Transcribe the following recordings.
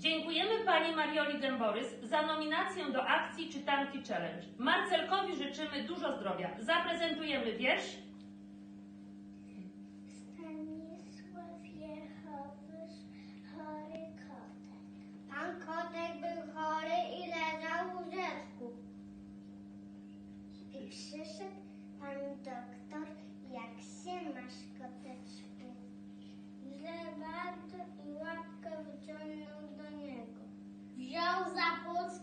Dziękujemy Pani Marioli Dęborys za nominację do akcji Czytanki Challenge. Marcelkowi życzymy dużo zdrowia. Zaprezentujemy wiersz Stanisław Jehowysz, chory kotek. Pan kotek był chory i leżał w łóżeczku. I przyszedł pan doktor, jak się masz koteczku? Źle bardzo i łapkę wyciągnął do niego. Wziął za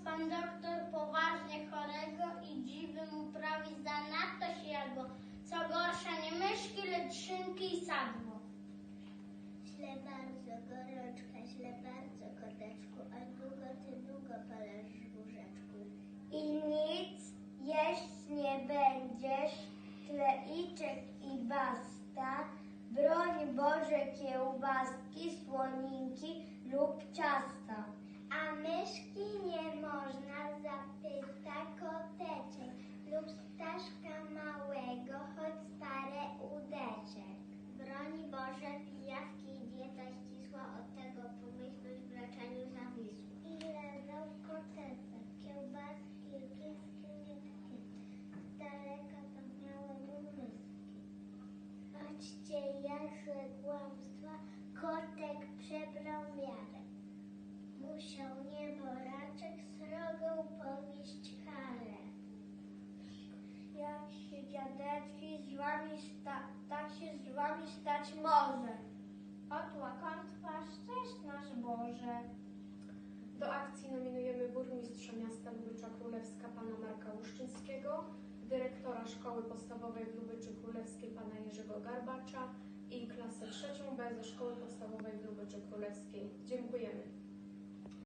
pan doktor poważnie chorego i dziwy mu prawi zanadto się jadło. Co gorsza nie myszki, lecz szynki i sadło. Źle bardzo, gorączka, źle bardzo, koteczku, a długo ty długo poleżysz w łóżeczku. I nic jeść nie będziesz, tleiczek i basta, broń Boże kiełbaski, słoninki lub ciasta. Chodźcie jasze kłamstwa, kotek przebrał miarę. Musiał nieboraczek srogą ponieść karę. Jak się dziadeczki z wami sta, tak się z wami stać może. Od łakomstwa szczęść nasz Boże. Do akcji nominujemy burmistrza miasta Lubycza Królewska pana Marka Łuszczyńskiego, dyrektora Szkoły Podstawowej w Lubyczy Królewskiej Garbacza i klasę trzecią B ze Szkoły Podstawowej w Lubyczy Królewskiej. Dziękujemy.